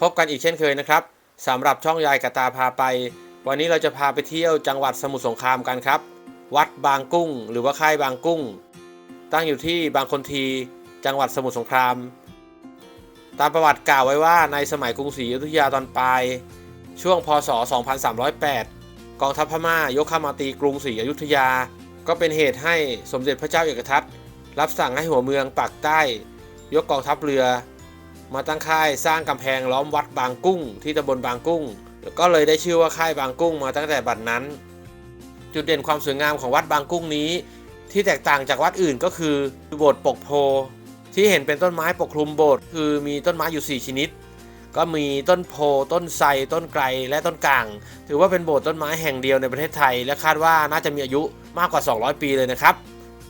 พบกันอีกเช่นเคยนะครับสำหรับช่องยายกบตาพาไป วันนี้เราจะพาไปเที่ยวจังหวัดสมุทรสงครามกันครับ วัดบางกุ้ง หรือว่าค่ายบางกุ้ง ตั้งอยู่ที่บางคนที จังหวัดสมุทรสงคราม ตามประวัติกล่าวไว้ว่าในสมัยกรุงศรีอยุธยาตอนปลาย ช่วงพศ 2308 กองทัพพม่ายกเข้ามาตีกรุงศรีอยุธยา ก็เป็นเหตุให้สมเด็จพระเจ้าเอกทัตรับสั่งให้หัวเมืองปากใต้ ยกกองทัพเรือ มาตั้งค่ายสร้างกำแพงล้อมวัดบางกุ้ง ที่ตำบลบางกุ้ง ก็เลยได้ชื่อว่าค่ายบางกุ้งมาตั้งแต่บัดนั้น จุดเด่นความสวยงามของวัดบางกุ้งนี้ ที่แตกต่างจากวัดอื่นก็คือโบสถ์ปกโพที่เห็นเป็นต้นไม้ปกคลุมโบสถ์คือมีต้นไม้อยู่ 4 ชนิด ก็มีต้นโพ ต้นไทรต้นไกรและต้นก่าง ถือว่าเป็นโบสถ์ต้นไม้แห่งเดียวในประเทศไทย และคาดว่าน่าจะมีอายุมากกว่า 200 ปีเลยนะครับ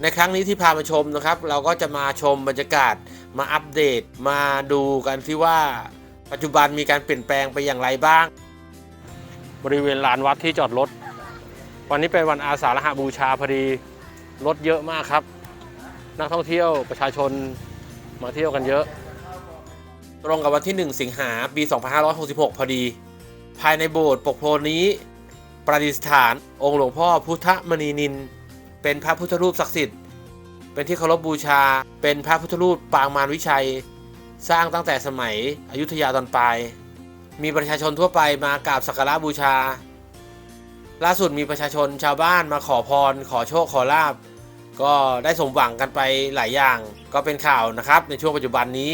ในครั้งนี้ที่พามาชมนะครับ เราก็จะมาชมบรรยากาศมาอัปเดตมาดูกันที่ว่าปัจจุบันมีการเปลี่ยนแปลงไปอย่างไรบ้าง บริเวณลานวัดที่จอดรถ วันนี้เป็นวันอาสาฬหบูชาพอดีรถเยอะมากครับ นักท่องเที่ยวประชาชนมาเที่ยวกันเยอะ ตรงกับวันที่ 1 สิงหาปี 2566 พอดี ภายในโบสถ์ปกโพนี้ ประดิษฐานองค์หลวงพ่อพุทธมณีนิน เป็นพระพุทธรูปศักดิ์สิทธิ์ เป็นที่เคารพบูชา เป็นพระพุทธรูปปางมารวิชัย สร้างตั้งแต่สมัยอยุธยาตอนปลาย มีประชาชนทั่วไปมากราบสักการะบูชา ล่าสุดมีประชาชนชาวบ้านมาขอพร ขอโชคขอลาบ ก็ได้สมหวังกันไปหลายอย่าง ก็เป็นข่าวนะครับ ในช่วงปัจจุบันนี้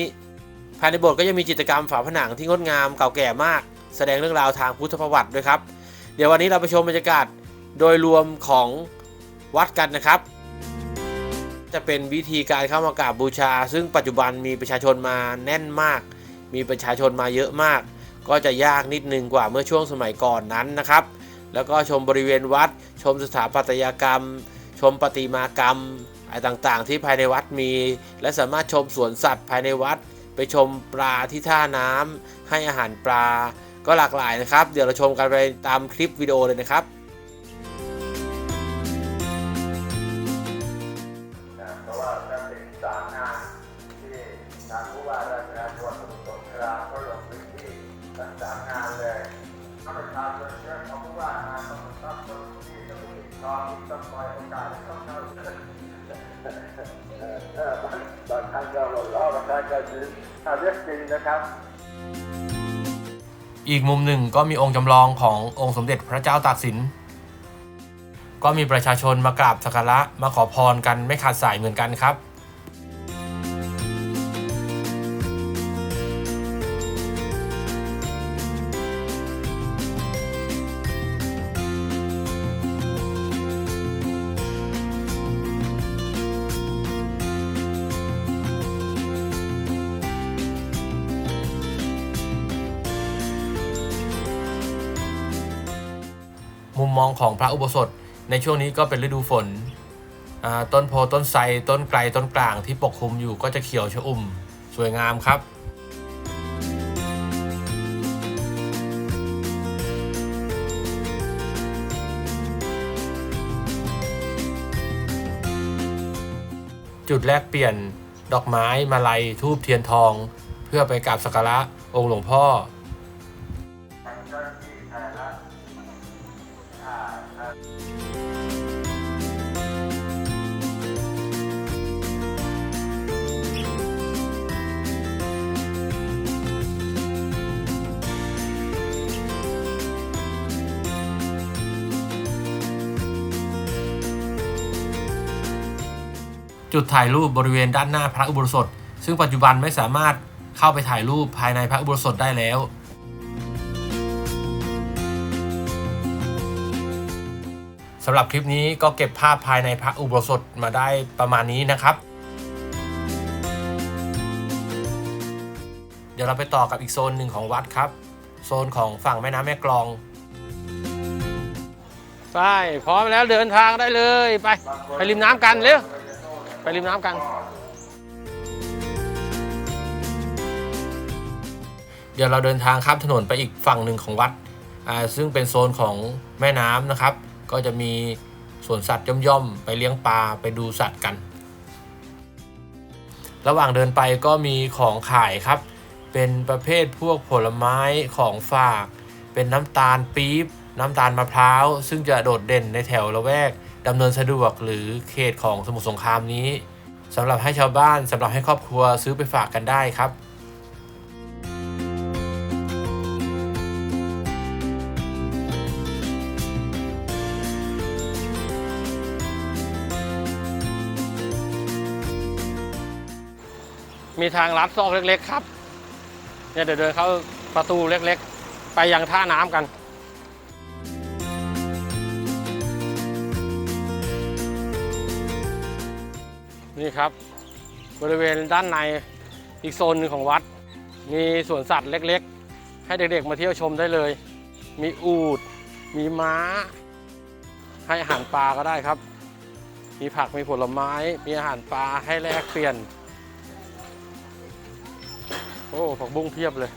ภายในโบสถ์ก็ยังมีจิตรกรรมฝาผนังที่งดงามเก่าแก่มาก แสดงเรื่องราวทางพุทธประวัติด้วยครับ เดี๋ยววันนี้เราไปชมบรรยากาศโดยรวมของ วัดกันนะครับ จะเป็นวิธีการเข้ามากราบบูชา ซึ่งปัจจุบันมีประชาชนมาแน่นมาก มีประชาชนมาเยอะมาก ก็จะยากนิดนึงกว่าเมื่อช่วงสมัยก่อนนั้นนะครับ แล้วก็ชมบริเวณวัด ชมสถาปัตยกรรม ชมประติมากรรมอะไรต่างๆ ที่ภายในวัดมี และสามารถชมสวนสัตว์ภายในวัด ไปชมปลาที่ท่าน้ำให้อาหารปลา ก็หลากหลายนะครับ เดี๋ยวเราชมกันไปตามคลิปวิดีโอเลยนะครับ บางครั้งก็หัวเราะบางครั้งก็ยิ้มถ้าเรียกจริงนะครับ อีกมุมหนึ่งก็มีองค์จำลองขององค์สมเด็จพระเจ้าตากสิน ก็มีประชาชนมากราบสักการะมาขอพรกันไม่ขาดสายเหมือนกันครับ มองของพระอุโบสถ ในช่วงนี้ก็เป็นฤดูฝน ต้นโพต้นไทรต้นไกรต้นกลางที่ปกคลุมอยู่ก็จะเขียวชอุ่ม สวยงามครับจุดแรกเปลี่ยนดอกไม้มาลัยทูบเทียนทอง เพื่อไปกราบสักการะองค์หลวงพ่อ จุดถ่ายรูปบริเวณด้านหน้าพระอุโบสถ ซึ่งปัจจุบันไม่สามารถเข้าไปถ่ายรูปภายในพระอุโบสถได้แล้ว สำหรับคลิปนี้ก็เก็บภาพภายในพระอุโบสถมาได้ประมาณนี้นะครับ เดี๋ยวเราไปต่อกับอีกโซนหนึ่งของวัดครับ โซนของฝั่งแม่น้ำแม่กลองไปพร้อมแล้วเดินทางได้เลยไป ไปริมน้ำกันเร็วไปริมน้ำกัน เดี๋ยวเราเดินทางข้ามถนนไปอีกฝั่งหนึ่งของวัดอ่าซึ่งเป็นโซนของแม่น้ำนะครับ ก็จะมีสวนสัตว์ย่อมๆ ไปเลี้ยงปลาไปดูสัตว์กัน ระหว่างเดินไปก็มีของขายครับ เป็นประเภทพวกผลไม้ของฝาก เป็นน้ำตาลปี๊บ น้ำตาลมะพร้าว ซึ่งจะโดดเด่นในแถวละแวกดำเนินสะดวกหรือเขตของสมุทรสงครามนี้สำหรับให้ชาวบ้านสำหรับให้ครอบครัวซื้อไปฝากกันได้ครับ มีทางลัดซอกเล็ก ๆ ครับเนี่ยเดี๋ยวเดินเข้าประตูเล็กๆ ไปยังท่าน้ำกันนี่ครับบริเวณด้านในอีกโซนหนึ่งของวัด มีสวนสัตว์เล็กๆ ให้เด็กๆ มาเที่ยวชมได้เลย มีอูดมีม้า ให้อาหารปลาก็ได้ครับ มีผักมีผลไม้ มีอาหารปลาให้แลกเปลี่ยน อ้ผักบุ้งเพียบเลย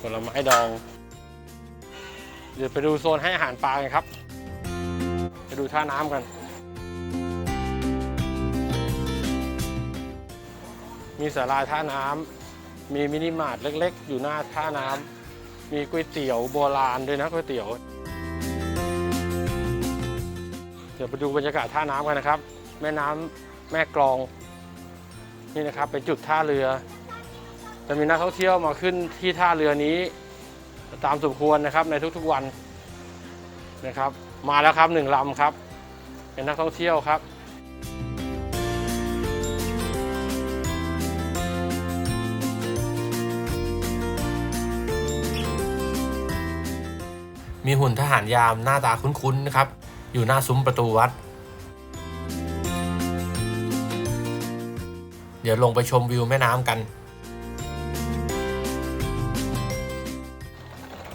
ผลไม้ดอง เดี๋ยวไปดูโซนให้อาหารปลากันครับ ไปดูท่าน้ำกัน มีสาราท่าน้ำ มีมินิมาร์ทเล็กๆ อยู่หน้าท่าน้ำ มีก๋วยเตี๋ยวโบราณด้วยนะก๋วยเตี๋ยว ดี๋ยวไปดูบรรยากาศท่าน้ำกันนะครับ แม่น้ำแม่กลอง นี่นะครับเป็นจุดท่าเรือ จะมีนักท่องเที่ยวมาขึ้นที่ท่าเรือนี้ ตามสมควรนะครับในทุกๆวันนะครับ มาแล้วครับหนึ่งลำครับ เป็นนักท่องเที่ยวครับมีหุ่นทหารยามหน้าตาคุ้นๆนะครับ อยู่หน้าซุ้มประตูวัด เดี๋ยวลงไปชมวิวแม่น้ำกัน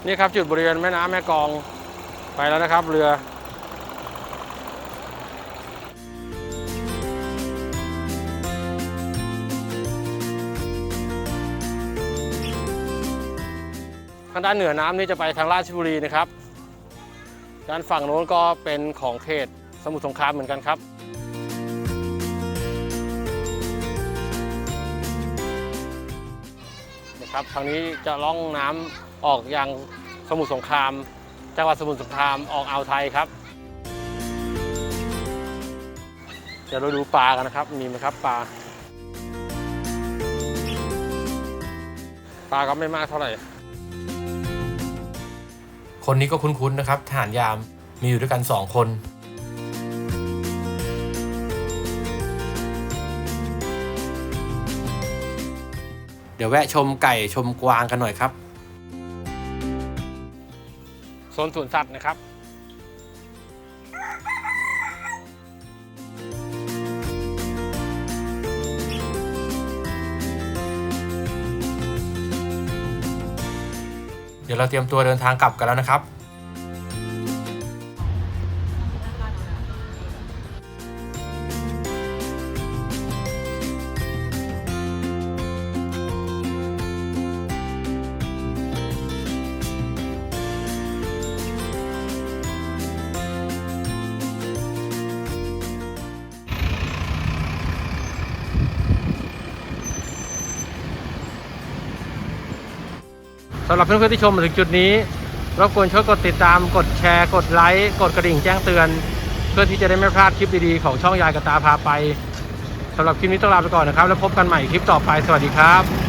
นี่ครับจุดบริเวณแม่น้ำแม่กองไปแล้วนะครับเรือทางด้านเหนือน้ำนี่จะไปทางราชบุรีนะครับ ด้านฝั่งโน้นก็เป็นของเขตสมุทรสงครามเหมือนกันครับ นะครับทางนี้จะล่องน้ำออกยังสมุทรสงคราม จังหวัดสมุทรสงครามออกอ่าวไทยครับ เดี๋ยวเราดูปลากันนะครับ มีไหมครับปลา ปลาก็ไม่มากเท่าไหร่ คนนี้ก็คุ้นๆนะครับทหารยามมีอยู่ด้วยกันสองคน เดี๋ยวแวะชมไก่ชมกวางกันหน่อยครับโซนสวนสัตว์นะครับ เดี๋ยวเราเตรียมตัวเดินทางกลับกันแล้วนะครับ สำหรับเพื่อนๆที่ชมมาถึงจุดนี้รบกวนช่วยกดติดตามกดแชร์กดไลค์กดกระดิ่งแจ้งเตือน เพื่อที่จะได้ไม่พลาดคลิปดีๆของช่องยายกระตาพาไปสำหรับคลิปนี้ต้องลาไปก่อนนะครับ แล้วพบกันใหม่คลิปต่อไปสวัสดีครับ